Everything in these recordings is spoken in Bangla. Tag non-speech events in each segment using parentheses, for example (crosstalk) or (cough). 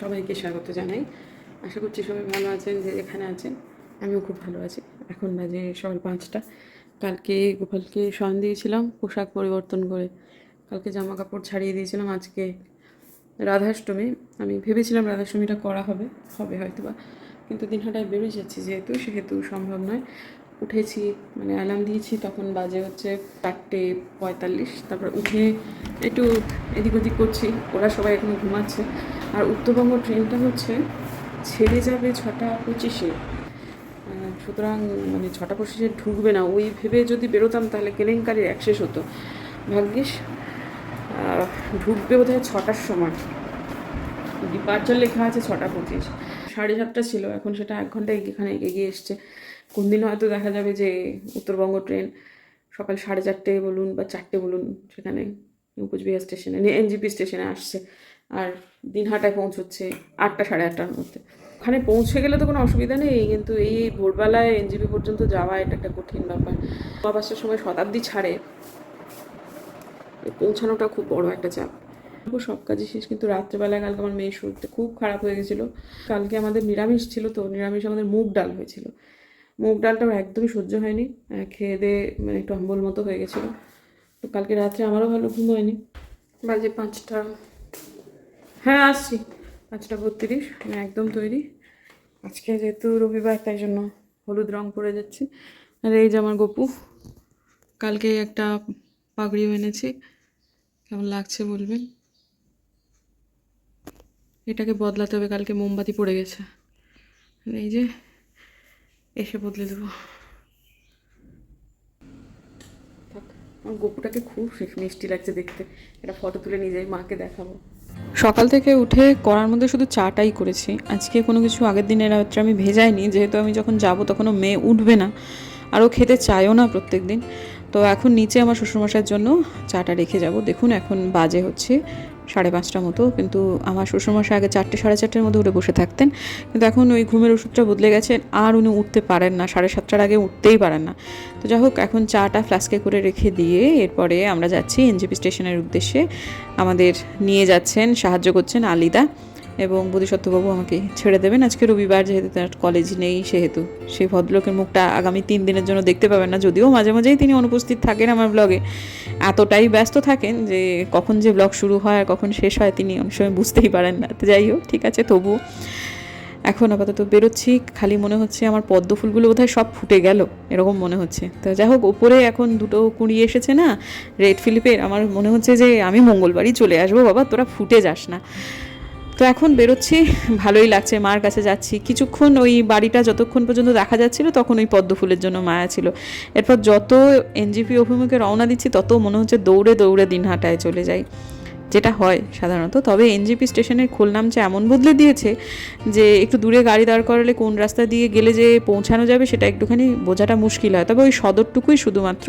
সবাইকে স্বাগত জানাই। আশা করছি সবাই ভালো আছেন, যে এখানে আছেন, আমিও খুব ভালো আছি। এখন বাজে সকাল পাঁচটা। কালকে গোপালকে শয়ন দিয়েছিলাম, পোশাক পরিবর্তন করে। কালকে জামা কাপড় ছাড়িয়ে দিয়েছিলাম আজকে রাধাষ্টমী। আমি ভেবেছিলাম রাধাষ্টমীটা করা হবে হবে হয়তো বা কিন্তু দিনহাটায় বেরোয় যাচ্ছি যেহেতু, সেহেতু সম্ভব নয়। উঠেছি মানে অ্যালার্ম দিয়েছি, তখন বাজে হচ্ছে চারটে পঁয়তাল্লিশ। তারপর উঠে একটু এদিক ওদিক করছি, ওরা সবাই এখনও ঘুমাচ্ছে। আর উত্তরবঙ্গ ট্রেনটা হচ্ছে ছেড়ে যাবে ছটা পঁচিশে। সুতরাং মানে ছটা পঁচিশে ঢুকবে না। ওই ভেবে যদি বেরোতাম তাহলে কেলেঙ্কারির অ্যাক্সেস হতো। ভাগ্যিস ঢুকবে বোধ হয় ছটার সময়। ডিপার্চার লেখা আছে ছটা পঁচিশ। সাড়ে সাতটা ছিল, এখন সেটা এক ঘণ্টা এখানে এগিয়ে এসছে। কোন দিন হয়তো দেখা যাবে যে উত্তরবঙ্গ ট্রেন সকাল সাড়ে চারটে বলুন বা চারটে বলুন সেখানে কোচবিহার স্টেশনে এনজিপি স্টেশনে আসছে আর দিনহাটায় পৌঁছচ্ছে আটটা সাড়ে আটটার মধ্যে। ওখানে পৌঁছে গেলে তো কোনো অসুবিধা নেই, কিন্তু এই ভোরবেলায় এনজিপি পর্যন্ত যাওয়া এটা একটা কঠিন ব্যাপার। বাসের সময় শতাব্দী ছাড়ে, পৌঁছানোটা খুব বড় একটা চাপ। সব কাজই শেষ, কিন্তু রাত্রেবেলায় কালকে আমার মেয়ের শরীরটা খুব খারাপ হয়ে গেছিল। কালকে আমাদের নিরামিষ ছিল তো, নিরামিষ আমাদের মুগ ডাল হয়েছিল। মুগ ডালটাও একদমই সহ্য হয়নি। খেয়ে দিয়ে মানে একটু অম্বল মতো হয়ে গেছিল। তো কালকে রাত্রে আমারও ভালো ঘুম হয়নি। বাজে পাঁচটা। হ্যাঁ আসছি। পাঁচটা বত্রিশ আমি একদম তৈরি। আজকে যেহেতু রবিবার তাই জন্য হলুদ রং পরে যাচ্ছি। আর এই যে আমার গপু কালকে একটা পাগড়িও এনেছি। কেমন লাগছে বলবেন? এটাকে বদলাতে হবে কালকে মোমবাতি পড়ে গেছে। এই যে এসে বদলে দেবো। আমার গপুটাকে খুব মিষ্টি লাগছে দেখতে। এটা ফটো তুলে নিয়ে যাই মাকে দেখাবো। সকাল থেকে উঠে করার মধ্যে শুধু চাটাই করেছি। আজকে কোনো কিছু আগের দিনের রাত্রে আমি ভেজাইনি যেহেতু আমি যখন যাব তখনও মেয়ে উঠবে না আর ও খেতে চায়ও না প্রত্যেক দিন তো এখন নিচে আমার শ্বশুরমশার জন্য চাটা রেখে যাব। দেখুন এখন বাজে হচ্ছে সাড়ে পাঁচটা মতো, কিন্তু আমার শ্বশুরমশাই আগে চারটে, সাড়ে চারটের মধ্যে উঠে বসে থাকতেন। কিন্তু এখন ওই ঘুমের ওষুধটা বদলে গেছে, আর উনি উঠতে পারেন না, সাড়ে সাতটার আগে উঠতেই পারেন না। তো যাই হোক, এখন চাটা ফ্লাস্কে করে রেখে দিয়ে এরপরে আমরা যাচ্ছি এনজিপি স্টেশনের উদ্দেশ্যে। আমাদের নিয়ে যাচ্ছেন, সাহায্য করছেন আলিদা। এবং বোধিসত্ত্ববাবু আমাকে ছেড়ে দেবেন। আজকে রবিবার যেহেতু তার কলেজ নেই, সেহেতু সেই ভদ্রলোকের মুখটা আগামী তিন দিনের জন্য দেখতে পাবেন না। যদিও মাঝে মাঝেই তিনি অনুপস্থিত থাকেন আমার ব্লগে এতটাই ব্যস্ত থাকেন যে কখন যে ব্লগ শুরু হয় আর কখন শেষ হয় তিনি অনেক সময় বুঝতেই পারেন না। যাই হোক, ঠিক আছে তবু এখন আপাতত বেরোচ্ছি। খালি মনে হচ্ছে আমার পদ্ম ফুলগুলো বোধহয় সব ফুটে গেল, এরকম মনে হচ্ছে। তো যাই হোক, ওপরে এখন দুটো কুঁড়ি এসেছে না রেড ফিলিপের আমার মনে হচ্ছে যে আমি মঙ্গলবারই চলে আসব। বাবা, তোরা ফুটে যাস না। তো এখন বেরোচ্ছি। ভালোই লাগছে, মার কাছে যাচ্ছি। কিছুক্ষণ ওই বাড়িটা যতক্ষণ পর্যন্ত দেখা যাচ্ছিল, তখন ওই পদ্ম ফুলের জন্য মায়া ছিল। এরপর যত এনজিপি অভিমুখে রওনা দিচ্ছি, তত মনে হচ্ছে দৌড়ে দৌড়ে দিনহাটায় চলে যাই। যেটা হয় সাধারণত, তবে এনজিপি স্টেশনের খোলনামচা এমন বদলে দিয়েছে যে একটু দূরে গাড়ি দাঁড় করালে কোন রাস্তা দিয়ে গেলে যে পৌঁছানো যাবে সেটা একটুখানি বোঝাটা মুশকিল হয়। তবে ওই সদরটুকুই শুধুমাত্র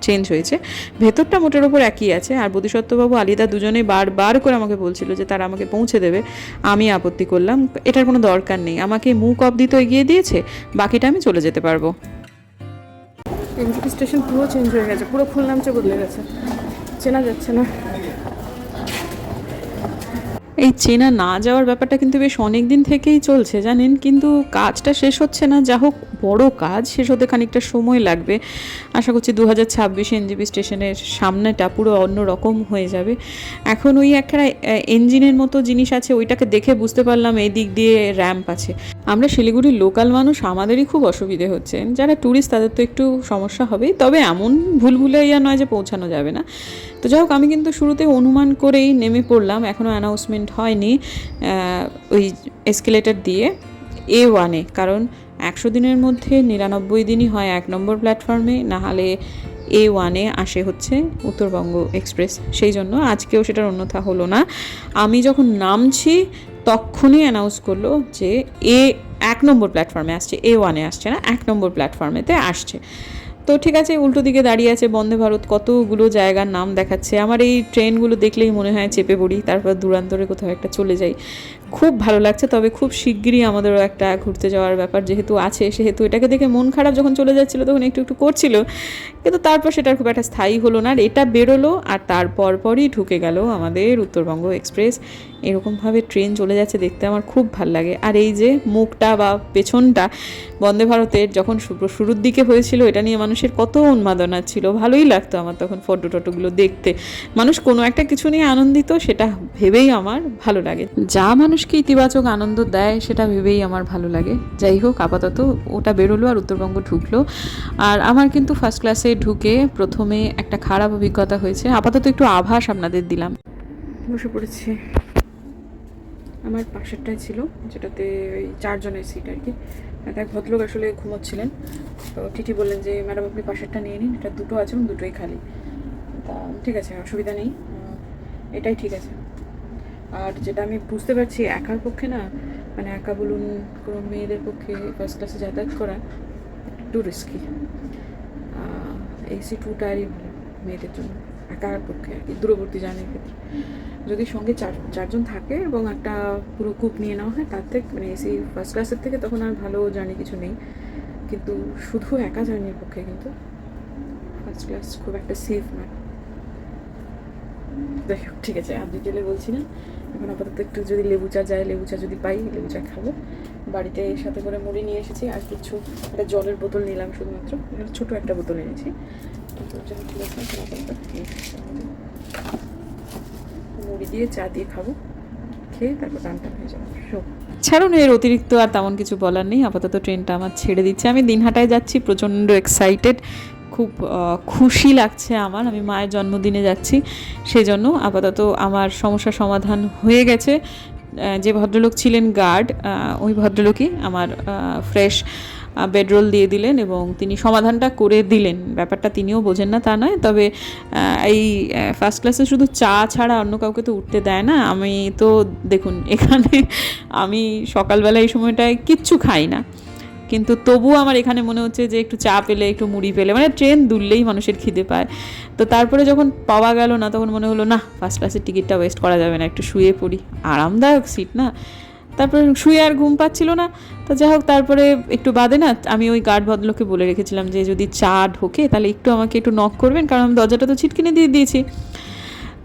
চেঞ্জ হয়েছে। ভেতরটা মোটের ওপর একই আছে। আর বোধিসত্ত্ববাবু আলিদা দুজনেই বারবার করে আমাকে বলছিল যে তারা আমাকে পৌঁছে দেবে, আমি আপত্তি করলাম। এটার কোনো দরকার নেই। আমাকে মুখ অবধি তো এগিয়ে দিয়েছে, বাকিটা আমি চলে যেতে পারব। এনজিপি স্টেশন পুরো চেঞ্জ হয়ে গেছে। পুরো খুলনামচা বদলে গেছে। চেনা যাচ্ছে না। এই চেনা না যাওয়ার ব্যাপারটা কিন্তু বেশ অনেক দিন থেকেই চলছে, জানেন? কিন্তু কাজটা শেষ হচ্ছে না। যা হোক, বড় কাজ, শেষ হতে খানিকটা সময় লাগবে। আশা করছি দু হাজার ছাব্বিশে এনজিপি স্টেশনের সামনেটা পুরো অন্য রকম হয়ে যাবে। এখন ওই একটা ইঞ্জিনের মতো জিনিস আছে, ওইটাকে দেখে বুঝতে পারলাম এই দিক দিয়ে র্যাম্প আছে। আমরা শিলিগুড়ির লোকাল মানুষ, আমাদেরই খুব অসুবিধে হচ্ছে। যারা ট্যুরিস্ট তাদের তো একটু সমস্যা হবেই। তবে এমন ভুল ভুলাইয়া নয় যে পৌঁছানো যাবে না। তো যাই হোক, আমি কিন্তু শুরুতে অনুমান করেই নেমে পড়লাম এখনও অ্যানাউন্সমেন্ট হয়নি ওই এসকেলেটার দিয়ে এ ওয়ানে কারণ একশো দিনের মধ্যে নিরানব্বই দিনই হয় এক নম্বর প্ল্যাটফর্মে না হলে এ ওয়ানে আসে হচ্ছে উত্তরবঙ্গ এক্সপ্রেস সেই জন্য আজকেও সেটার অন্যথা হলো না। আমি যখন নামছি, তখনই অ্যানাউন্স করল যে এ, এক নম্বর প্ল্যাটফর্মে আসছে এ ওয়ানে আসছে না, এক নম্বর প্ল্যাটফর্মেতে আসছে। তো ঠিক আছে উল্টো দিকে দাঁড়িয়ে আছে বন্দে ভারত, কতগুলো জায়গার নাম দেখাচ্ছে। আমার এই ট্রেনগুলো দেখলেই মনে হয় চেপে পড়ি, তারপর দূরান্তরে কোথাও একটা চলে যাই। খুব ভালো লাগছে, তবে খুব শিগগিরই আমাদেরও একটা ঘুরতে যাওয়ার ব্যাপার যেহেতু আছে, সেহেতু এটাকে দেখে মন খারাপ যখন চলে যাচ্ছিল, তখন একটু একটু করছিল। কিন্তু তারপর সেটার খুব একটা স্থায়ী হলো না, আর এটা বেরোলো, আর তারপর পরই ঢুকে গেল আমাদের উত্তরবঙ্গ এক্সপ্রেস। এরকমভাবে ট্রেন চলে যাচ্ছে দেখতে আমার খুব ভালো লাগে। আর এই যে মুখটা বা পেছনটা বন্দে ভারতের যখন শুরুর দিকে হয়েছিল, এটা নিয়ে মানুষের কত উন্মাদনা ছিল। ভালোই লাগতো আমার তখন ফটো টটোগুলো দেখতে। মানুষ কোনো একটা কিছু নিয়ে আনন্দিত, সেটা ভেবেই আমার ভালো লাগে। যা মানুষকে ইতিবাচক আনন্দ দেয়, সেটা ভেবেই আমার ভালো লাগে। যাই হোক, আপাতত ওটা বেরোলো আর উত্তরবঙ্গ ঢুকলো। আর আমার কিন্তু ফার্স্ট ক্লাসে ঢুকে প্রথমে একটা খারাপ অভিজ্ঞতা হয়েছে। আপাতত একটু আভাস আপনাদের দিলাম। বসে পড়েছি। আমার পাশেরটাই ছিল, যেটাতে ওই চারজনের সিট আর কি। এক ভদ্রলোক আসলে ঘুমোচ্ছিলেন। তো টিটি বললেন যে, ম্যাডাম, আপনি পাশেরটা নিয়ে নিন, এটা দুটো আছে এবং দুটোই খালি। তা ঠিক আছে, অসুবিধা নেই। এটাই ঠিক আছে। আর যেটা আমি বুঝতে পারছি, একার পক্ষে না মানে একা বলুন, কোনো মেয়েদের পক্ষে ফার্স্ট ক্লাসে যাতায়াত করা একটু রিস্কি এসি টু টায়ারই ভালো, মেয়েদের জন্য। একার পক্ষে দূরবর্তী জার্নির ক্ষেত্রে। যদি সঙ্গে চার, চারজন থাকে এবং একটা পুরো কুপ নিয়ে নেওয়া হয়, তার থেকে মানে এসি ফার্স্ট ক্লাসের থেকে তখন আর ভালো জার্নি কিছু নেই। কিন্তু শুধু একা জার্নির পক্ষে কিন্তু ফার্স্ট ক্লাস খুব একটা সেফ নয় যাই হোক, ঠিক আছে, আর ডিটেলে বলছি না। এখন আপাতত একটু যদি লেবু চা যায়, লেবু চা যদি পাই, লেবু চা খাব। বাড়িতে সাথে করে মুড়ি নিয়ে এসেছি, আর কিছু একটা জলের বোতল নিলাম শুধুমাত্র। ছোটো একটা বোতল এনেছি। মুড়ি দিয়ে চা দিয়ে খাব। খেয়ে তারপর টান হয়ে যাব। ছাড়ুন এর অতিরিক্ত আর তেমন কিছু বলার নেই। আপাতত ট্রেনটা আমার ছেড়ে দিচ্ছে। আমি দিনহাটায় যাচ্ছি, প্রচণ্ড এক্সাইটেড খুব খুশি লাগছে আমার। আমি মায়ের জন্মদিনে যাচ্ছি সেই জন্য আপাতত আমার সমস্যা সমাধান হয়ে গেছে। যে ভদ্রলোক ছিলেন গার্ড ওই ভদ্রলোকই আমার ফ্রেশ বেডরোল দিয়ে দিলেন এবং তিনি সমাধানটা করে দিলেন। ব্যাপারটা তিনিও বোঝেন না, তা নয়। তবে এই ফার্স্ট ক্লাসে শুধু চা ছাড়া অন্য কাউকে তো উঠতে দেয় না। আমি তো, দেখুন, (laughs) এখানে আমি সকালবেলা এই সময়টায় কিচ্ছু খাই না। কিন্তু তবুও আমার এখানে মনে হচ্ছে যে একটু চা পেলে, একটু মুড়ি পেলে মানে ট্রেন দুললেই মানুষের খিদে পায়। তো তারপরে যখন পাওয়া গেল না, তখন মনে হলো, না ফার্স্ট ক্লাসের টিকিটটা ওয়েস্ট করা যাবে না, একটু শুয়ে পড়ি। আরামদায়ক সিট না? তারপরে শুয়ে আর ঘুম পাচ্ছিল না। তো যাই হোক তারপরে একটু বাদে না আমি ওই গার্ড ভদ্রলোককে বলে রেখেছিলাম যে যদি চা ঢোকে তাহলে একটু আমাকে একটু নক করবেন কারণ আমি দরজাটা তো ছিটকিনে দিয়ে দিয়েছি।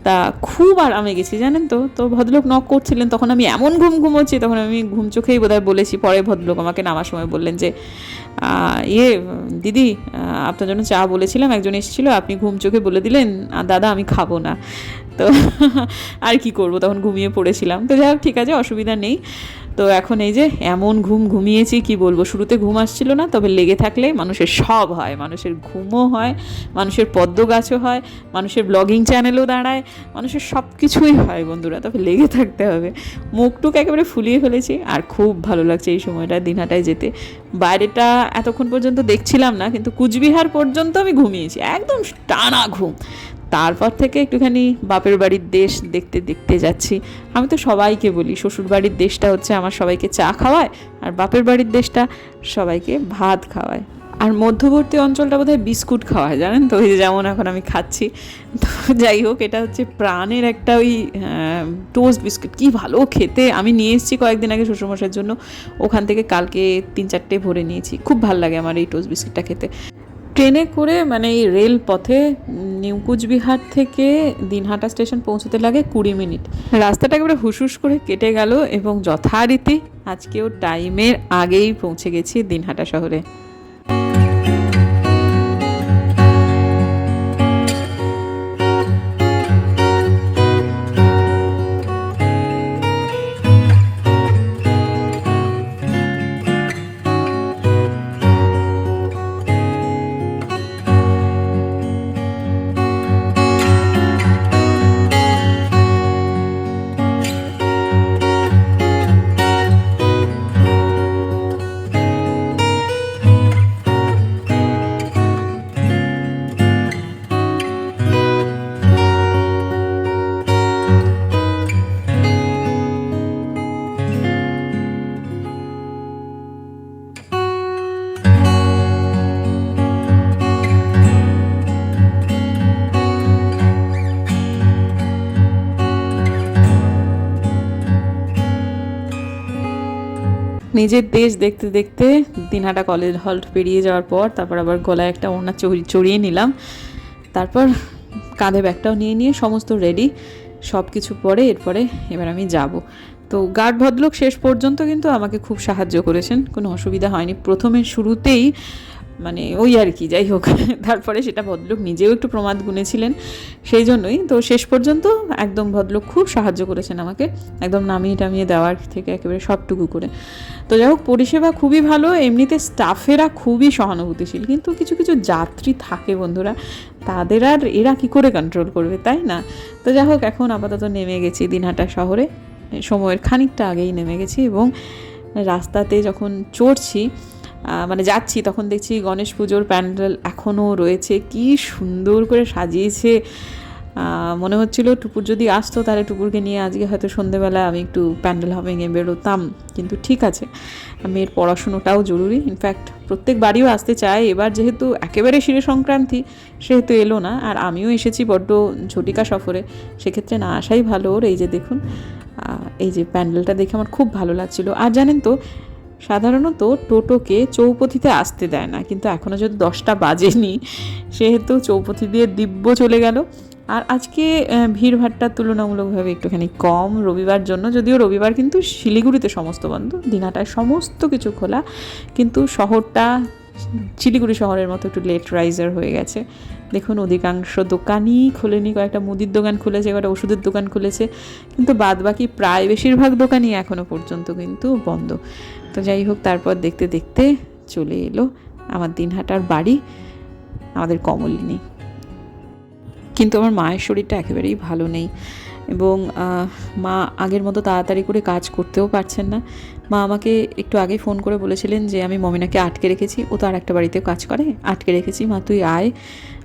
তা খুব আরামে গেছি জানেন তো। তো ভদ্রলোক নক করছিলেন তখন আমি এমন ঘুম ঘুমোচ্ছি তখন আমি ঘুম চোখেই বোধহয় বলেছি। পরে ভদ্রলোক আমাকে নামার সময় বললেন যে ইয়ে দিদি আপনার জন্য চা বলেছিলাম একজন এসেছিল আপনি ঘুম চোখে বলে দিলেন "আহ, দাদা আমি খাব না। তো (laughs) আর কি করব? তখন ঘুমিয়ে পড়েছিলাম। তো যাই হোক, ঠিক আছে, অসুবিধা নেই। তো এখন এই যে এমন ঘুম ঘুমিয়েছি, কি বলব? শুরুতে ঘুম আসছিল না, তবে লেগে থাকলে মানুষের সব হয়। মানুষের ঘুমও হয়, মানুষের পদ্ম গাছও হয়, মানুষের ব্লগিং চ্যানেলও দাঁড়ায়, মানুষের সব কিছুই হয় বন্ধুরা, তবে লেগে থাকতে হবে। মুখটুক একেবারে ফুলিয়ে ফেলেছি, আর খুব ভালো লাগছে এই সময়টা, দিনহাটায় যেতে। বাইরেটা এতক্ষণ পর্যন্ত দেখছিলাম না, কিন্তু কুচবিহার পর্যন্ত আমি ঘুমিয়েছি। একদম টানা ঘুম। তারপর থেকে একটুখানি বাপের বাড়ির দেশ দেখতে দেখতে যাচ্ছি। আমি তো সবাইকে বলি শ্বশুর বাড়ির দেশটা হচ্ছে আমার সবাইকে চা খাওয়ায় আর বাপের বাড়ির দেশটা সবাইকে ভাত খাওয়ায়। আর মধ্যবর্তী অঞ্চলটা বোধহয় বিস্কুট খাওয়ায়, জানেন তো? ওই যেমন এখন আমি খাচ্ছি। তো যাই হোক, এটা হচ্ছে প্রাণের একটা ওই টোস্ট বিস্কুট কি ভালো খেতে। আমি নিয়ে এসেছি কয়েকদিন আগে শ্বশুরমশাইয়ের জন্য। ওখান থেকে কালকে তিন চারটে ভরে নিয়েছি। খুব ভালো লাগে আমার এই টোস্ট বিস্কুটটা খেতে। ট্রেনে করে মানে এই রেল পথে নিউ কুচবিহার থেকে দিনহাটা স্টেশন পৌঁছতে লাগে কুড়ি মিনিট। রাস্তাটা একেবারে হুসুস করে কেটে গেল এবং যথারীতি আজকেও টাইমের আগেই পৌঁছে গেছি দিনহাটা শহরে। নিজের দেশ দেখতে দেখতে দিনহাটা কলেজ হল্ট পেরিয়ে যাওয়ার পর, তারপর আবার গলায় একটা চড়ি- চড়িয়ে নিলাম। তারপর কাঁধে ব্যাগটাও নিয়ে নিয়ে সমস্ত রেডি সব কিছু পরে এরপরে এবার আমি যাব। তো গার্ড ভদ্রলোক শেষ পর্যন্ত কিন্তু আমাকে খুব সাহায্য করেছেন, কোনো অসুবিধা হয়নি। প্রথমে শুরুতেই মানে ওই আর কি, যাই হোক। (laughs) তারপরে সেটা ভদ্রলোক নিজেও একটু প্রমাদ গুনেছিলেন। সেই জন্যই তো শেষ পর্যন্ত একদম ভদ্রলোক খুব সাহায্য করেছেন আমাকে, একদম নামিয়ে টামিয়ে দেওয়ার থেকে একেবারে সবটুকু করে। তো যাই হোক, পরিষেবা খুবই ভালো, এমনিতে স্টাফেরা খুবই সহানুভূতিশীল, কিন্তু কিছু কিছু যাত্রী থাকে বন্ধুরা, তাদের আর এরা কি করে কন্ট্রোল করবে, তাই না? তো যাই হোক, এখন আপাতত নেমে গেছি দিনহাটা শহরে সময়ের খানিকটা আগেই নেমে গেছি এবং রাস্তাতে যখন চড়ছি মানে যাচ্ছি, তখন দেখছি গণেশ পুজোর প্যান্ডেল এখনও রয়েছে। কি সুন্দর করে সাজিয়েছে। মনে হচ্ছিল টুপুর যদি আসতো তাহলে টুপুরকে নিয়ে আজকে হয়তো সন্ধেবেলা আমি একটু প্যান্ডেল হপিংয়ে বেরোতাম, কিন্তু ঠিক আছে। মেয়ের পড়াশুনোটাও জরুরি। ইনফ্যাক্ট প্রত্যেক বাড়িও আসতে চায়। এবার যেহেতু একেবারে শিরে সংক্রান্তি, সেহেতু এলো না। আর আমিও এসেছি বড্ড ঝটিকা সফরে। সেক্ষেত্রে না আসাই ভালো। ওর এই যে দেখুন এই যে প্যান্ডেলটা দেখে আমার খুব ভালো লাগছিল। আর জানেন তো সাধারণত টোটোকে চৌপথিতে আসতে দেয় না কিন্তু এখনও যদি দশটা বাজেনি সেহেতু চৌপথি দিয়ে দিব্য চলে গেল। আর আজকে আহ, ভিড়ভাট্টার তুলনামূলকভাবে একটুখানি কম রবিবার জন্য যদিও রবিবার কিন্তু শিলিগুড়িতে সমস্ত বন্ধ দিনাটায় সমস্ত কিছু খোলা কিন্তু শহরটা শিলিগুড়ি শহরের মতো একটু লেট রাইজার হয়ে গেছে। দেখুন অধিকাংশ দোকানই খোলেনি কয়েকটা মুদির দোকান খুলেছে কয়েকটা ওষুধের দোকান খুলেছে কিন্তু বাদ বাকি প্রায় বেশিরভাগ দোকানই এখনও পর্যন্ত কিন্তু বন্ধ। তো যাই হোক, তারপর দেখতে দেখতে চলে এলো আমার দিনহাটার বাড়ি, আমাদের কমলিনী। কিন্তু আমার মায়ের শরীরটা একেবারেই ভালো নেই এবং মা আগের মতো তাড়াতাড়ি করে কাজ করতেও পারছেন না। মা আমাকে একটু আগে ফোন করে বলেছিলেন যে আমি মমিনাকে আটকে রেখেছি, ও তো আর একটা বাড়িতে কাজ করে। আটকে রেখেছি, মা তুই আয়,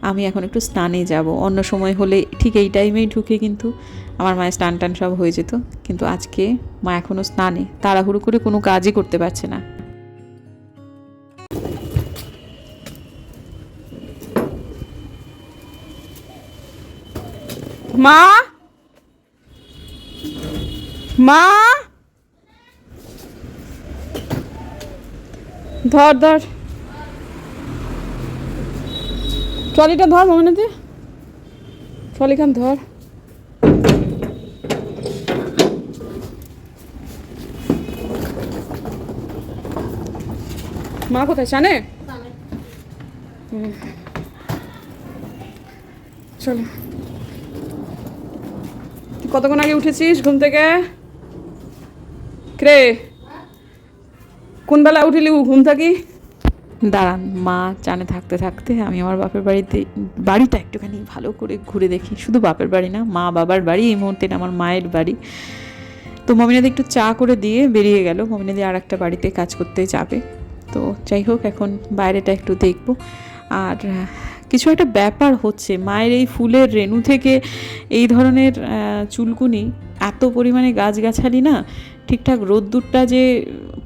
আমি এখন একটু স্নানে যাব। অন্য সময় হলে ঠিক এই টাইমেই ঢুকে কিন্তু আমার মায়ের স্নান টান সব হয়ে যেত। কিন্তু আজকে মা এখনও স্নানে, তাড়াহুড়ো করে কোনো কাজই করতে পারছে না। মা! মা! ধর ধর। ট্রলিটা ধর মনে ট্রলিখান ধর। মা কোথায়? জানে। চলো। কতক্ষণ আগে উঠেছিস ঘুম থেকে? রে কোন বেলা উঠিলি ঘুম থাকি? দাঁড়ান, মা চানে থাকতে থাকতে আমি আমার বাপের বাড়িতে, বাড়িটা একটুখানি ভালো করে ঘুরে দেখি। শুধু বাপের বাড়ি না, মা বাবার বাড়ি, এই মুহূর্তে আমার মায়ের বাড়ি। তো মমিনাদি একটু চা করে দিয়ে বেরিয়ে গেল। মমিনাদি আর একটা বাড়িতে কাজ করতে যাবে। তো যাই হোক, এখন বাইরেটা একটু দেখব। আর কিছু একটা ব্যাপার হচ্ছে। মায়ের এই ফুলের রেণু থেকে এই ধরনের চুলকুনি এত পরিমাণে গাছগাছালি না? ঠিকঠাক রোদ্দুরটা যে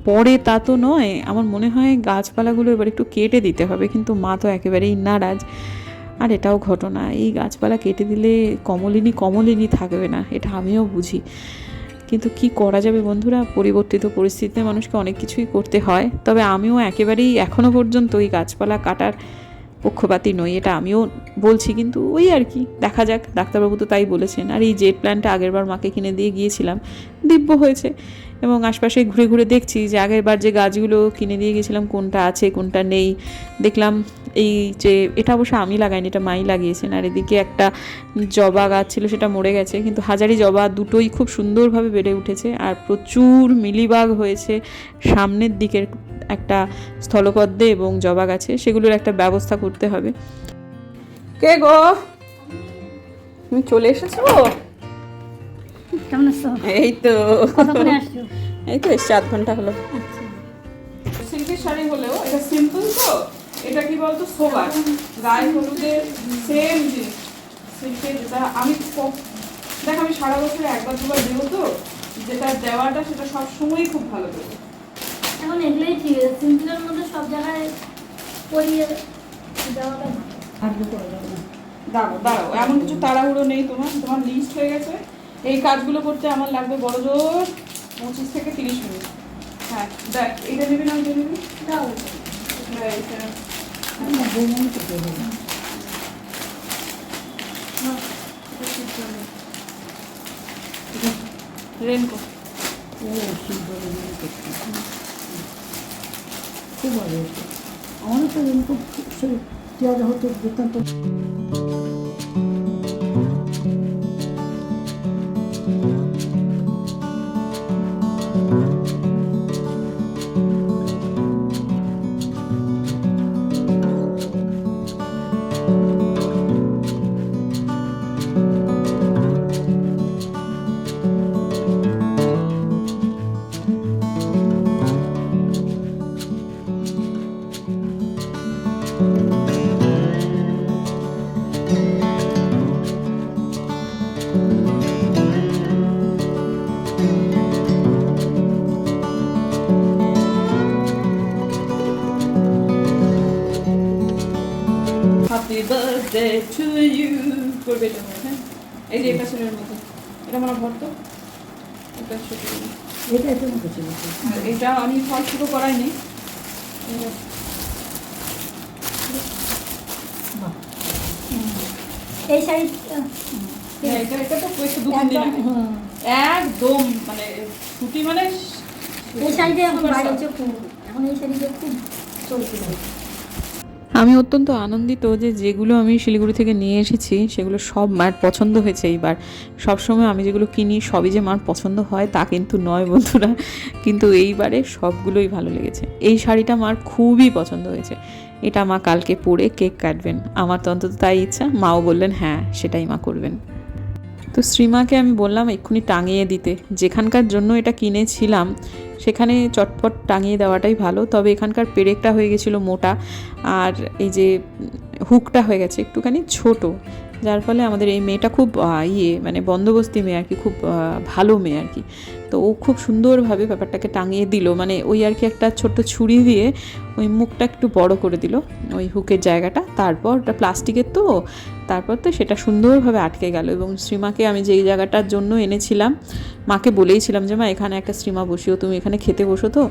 পড়ে তা তো নয়। আমার মনে হয় গাছপালাগুলো এবার একটু কেটে দিতে হবে, কিন্তু মা তো একেবারেই নারাজ। আর এটাও ঘটনা। এই গাছপালা কেটে দিলে কমলিনী কমলিনী থাকবে না, এটা আমিও বুঝি। কিন্তু কি করা যাবে বন্ধুরা? পরিবর্তিত পরিস্থিতিতে মানুষকে অনেক কিছুই করতে হয়। তবে আমিও একেবারেই এখনও পর্যন্ত ওই গাছপালা কাটার পক্ষপাতী নই, এটা আমিও বলছি, কিন্তু ওই আর কি, দেখা যাক, ডাক্তারবাবু তো তাই বলেছেন। আর এই জেট প্ল্যানটা আগেরবার মাকে কিনে দিয়ে গিয়েছিলাম, দিব্য হয়েছে। এবং আশপাশে ঘুরে ঘুরে দেখছি যে আগেরবার যে গাছগুলো কিনে দিয়ে গেছিলাম, কোনটা আছে, কোনটা নেই। দেখলাম এই যে এটা অবশ্য আমি লাগাইনি, এটা মাই লাগিয়েছেন। আর এদিকে একটা জবা গাছ ছিল, সেটা মরে গেছে। কিন্তু হাজারি জবা দুটোই খুব সুন্দরভাবে বেড়ে উঠেছে আর প্রচুর মিলিবাগ হয়েছে সামনের দিকের একটা স্থলপদ্মে এবং জবা গাছে। সেগুলোর একটা ব্যবস্থা করতে হবে। কে গো? তুমি চলে এসেছ? কেমন আছো? এই তো। কতক্ষণে আসছো? এই তো এসছে আধ ঘণ্টা হলো। সিল্কের শাড়ি হলেও এটা সিম্পল তো এটা কি বলতো সোবার। গায়ে হলুদের সেম জিনিস। সিল্কের যেটা আমি দেখ আমি সারা বছর একবার দুবার দেবো তো যেটা দেওয়াটা সেটা সবসময়ই খুব ভালো দেবো। এখন এগুলোই ঠিক আছে সিম্পলের মধ্যে সব জায়গায় পরিয়ে দেওয়াটা ভালো। দাঁড়াও দাঁড়াও এমন কিছু তাড়াহুড়ো নেই তোমার তোমার লিস্ট হয়ে গেছে। এই কাজগুলো করতে আমার লাগবে বড় জোর পঁচিশ থেকে তিরিশ মিনিট। হ্যাঁ দেখ এটা নিবি না ওইটা নিবি। রেনকো। খুব ভালো আমারও তো এরকম সে পেয়ারা হতো দেখতাম তো হ্যাপি বার্থডে টু ইউ করবে এটা হয়, এই যে এটা ছিল এর মতো এটা মনে হয় ভরতো? এটা ছোট। এটা এটার মতো ছিল। তো। এটা আমি ফল ছোট করাইনি। এই শাড়ি হ্যাঁ, এটা এটা তো একটু দু দিন। হ্যাঁ একদম মানে ছুটি মানে এই শাড়িটা এখন বাইরে হচ্ছে খুব এখন এই শাড়িটা খুব চলছিল। আমি অত্যন্ত আনন্দিত যে যেগুলো আমি শিলিগুড়ি থেকে নিয়ে এসেছি, সেগুলো সব মায়ের পছন্দ হয়েছে এইবার। সবসময় আমি যেগুলো কিনি, সবই যে মার পছন্দ হয়, তা কিন্তু নয় বন্ধুরা। কিন্তু এইবারে সবগুলোই ভালো লেগেছে। এই শাড়িটা মার খুবই পছন্দ হয়েছে। এটা মা কালকে পরে কেক কাটবেন। আমার তো অন্তত তাই ইচ্ছা। মাও বললেন হ্যাঁ সেটাই মা করবেন। তো শ্রীমাকে আমি বললাম, এক্ষুনি টাঙিয়ে দিতে। যেখানকার জন্য এটা কিনেছিলাম, সেখানে চটপট টাঙিয়ে দেওয়াটাই ভালো। তবে এখানকার পেরেকটা হয়ে গেছিল মোটা, আর এই যে হুকটা হয়ে গেছে একটুখানি ছোট। যার ফলে আমাদের এই মেয়েটা খুব ইয়ে মানে বন্দোবস্তি মেয়ে আর কি, খুব ভালো মেয়ে আর কি। তো ও খুব সুন্দরভাবে ব্যাপারটাকে টাঙিয়ে দিল মানে ওই আর কি একটা ছোট্ট ছুরি দিয়ে ওই মুখটা একটু বড় করে দিল, ওই হুকের জায়গাটা। তারপর ওটা প্লাস্টিকের তো, তারপর তো সেটা সুন্দরভাবে আটকে গেল এবং শ্রীমাকে আমি যেই জায়গাটার জন্য এনেছিলাম, মাকে বলেইছিলাম যে, মা, এখানে একটা শ্রীমা বসিও, তুমি এখানে খেতে বসো তো।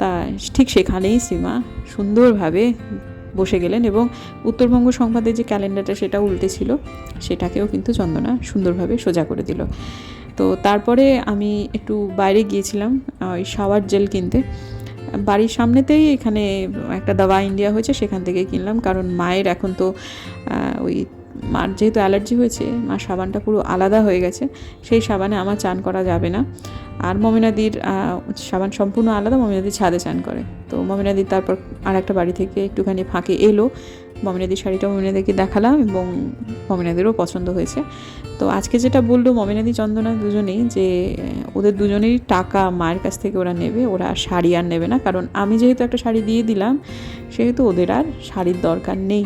তা ঠিক সেখানেই শ্রীমা সুন্দরভাবে বসে গেলেন এবং উত্তরবঙ্গ সংবাদের যে ক্যালেন্ডারটা সেটা উল্টে ছিল, সেটাকেও কিন্তু চন্দনা সুন্দরভাবে সোজা করে দিল। তো তারপরে আমি একটু বাইরে গিয়েছিলাম ওই শাওয়ার জেল কিনতে। বাড়ির সামনেতেই এখানে একটা দাবা ইন্ডিয়া হয়েছে, সেখান থেকে কিনলাম, কারণ মায়ের এখন তো ওই মার যেহেতু অ্যালার্জি হয়েছে, মার সাবানটা পুরো আলাদা হয়ে গেছে, সেই সাবানে আমার চান করা যাবে না। আর মমিনাদির সাবান সম্পূর্ণ আলাদা মমিনাদি ছাদে চান করে। তো মমিনাদির তারপর আর একটা বাড়ি থেকে একটুখানি ফাঁকে এলো। মমিনাদির শাড়িটা মমিনাদিকে দেখালাম এবং মমিনাদিরও পছন্দ হয়েছে। তো আজকে যেটা বলল মমিনাদি চন্দনা দুজনেই যে ওদের দুজনেরই টাকা মায়ের কাছ থেকে ওরা নেবে, ওরা শাড়ি আর নেবে না। কারণ আমি যেহেতু একটা শাড়ি দিয়ে দিলাম, সেহেতু ওদের আর শাড়ির দরকার নেই।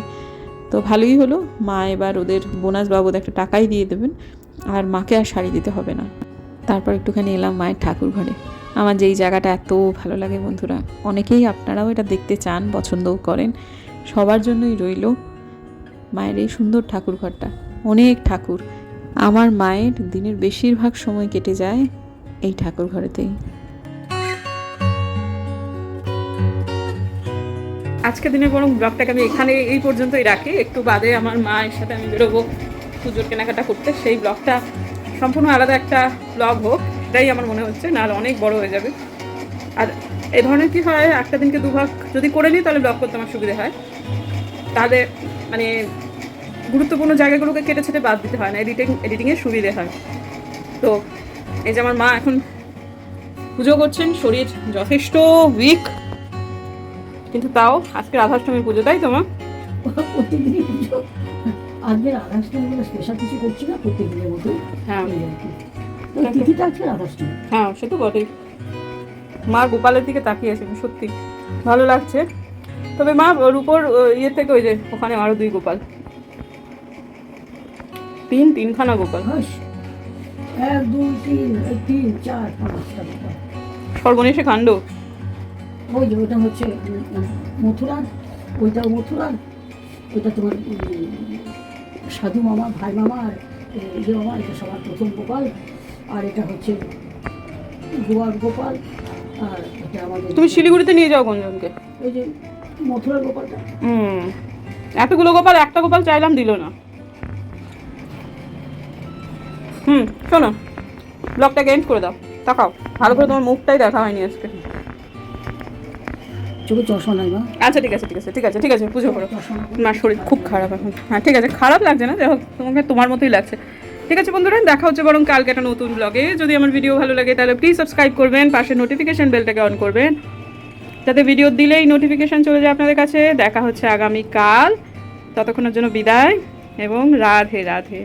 তো ভালোই হলো। মা এবার ওদের বোনাস বাবদ একটা টাকাই দিয়ে দেবেন, আর মাকে আর শাড়ি দিতে হবে না। তারপর একটুখানি এলাম মায়ের ঠাকুর ঘরে। আমার যেই জায়গাটা এত ভালো লাগে বন্ধুরা, অনেকেই আপনারাও এটা দেখতে চান, পছন্দও করেন। সবার জন্যই রইল মায়ের এই সুন্দর ঠাকুর ঘরটা। অনেক ঠাকুর। আমার মায়ের দিনের বেশিরভাগ সময় কেটে যায় এই ঠাকুর ঘরেতেই। আজকে দিনে বরং ব্লগটাকে আমি এখানে এই পর্যন্তই রাখি। একটু বাদে আমার মায়ের সাথে আমি বেরোবো পুজোর কেনাকাটা করতে। সেই ব্লগটা সম্পূর্ণ আলাদা একটা ব্লগ হোক, এটাই আমার মনে হচ্ছে, নাহলে অনেক বড় হয়ে যাবে। আর এই ধরনের কি হয়, একটা দিনকে দুভাগ যদি করে নিই, তাহলে ব্লগ করতে আমার সুবিধা হয়। তাহলে মানে গুরুত্বপূর্ণ জায়গাগুলোকে কেটে ছেটে বাদ দিতে হয় না, এডিটিং এডিটিংয়ের সুবিধে হয়। তো এই যে আমার মা এখন পুজো করছেন, শরীর যথেষ্ট উইক কিন্তু তাও আজকে রাধাষ্টমী পুজো তাই তো মা? প্রত্যেকদিনই পুজো। আজকে রাধাষ্টমী বলে স্পেশাল কিছু করছি না প্রত্যেকদিনের মতো হ্যাঁ। এই আর কি। ওই তিথিটা আজকে রাধাষ্টমী। হ্যাঁ সে তো বটেই। মা গোপালের দিকে তাকিয়ে আছে সত্যি। ভালো লাগছে। তবে মা ওর ইয়ে থেকে ওই যে ওখানে আরও দুই গোপাল। তিন তিনখানা গোপাল। এক দুই তিন তিন চার পাঁচটা ব্যাপার সর্বনেশে কাণ্ড। ওই যে ওটা হচ্ছে মথুরার ওইটাও মথুরার ওইটা তোমার সাধু মামা ভাই মামা আর ইয়ে মামা এটা সবার প্রথম গোপাল আর এটা হচ্ছে গোয়ার গোপাল আর এটা আমাদের তুমি শিলিগুড়িতে নিয়ে যাও কোনজনকে। ওই যে মথুরার গোপালটা। হুম। এতগুলো গোপাল একটা গোপাল চাইলাম দিল না। হুম শোনো ব্লগটাকে এন্ড করে দাও। তাকাও ভালো করে তোমার মুখটাই দেখা হয়নি আজকে। চোখে চশমা নাই মা আচ্ছা ঠিক আছে ঠিক আছে ঠিক আছে ঠিক আছে পুজো করো মার শরীর খুব খারাপ এখন। হ্যাঁ ঠিক আছে খারাপ লাগছে না? হোক তোমাকে তোমার মতোই লাগছে। ঠিক আছে বন্ধুরা দেখা হচ্ছে বরং কালকে একটা নতুন ব্লগে যদি আমার ভিডিও ভালো লাগে তাহলে প্লিজ সাবস্ক্রাইব করবেন পাশে নোটিফিকেশন বেলটাকে অন করবেন। যাতে ভিডিও দিলেই নোটিফিকেশন চলে যায় আপনাদের কাছে। দেখা হচ্ছে আগামী কাল ততক্ষণের জন্য বিদায় এবং রাধে রাধে।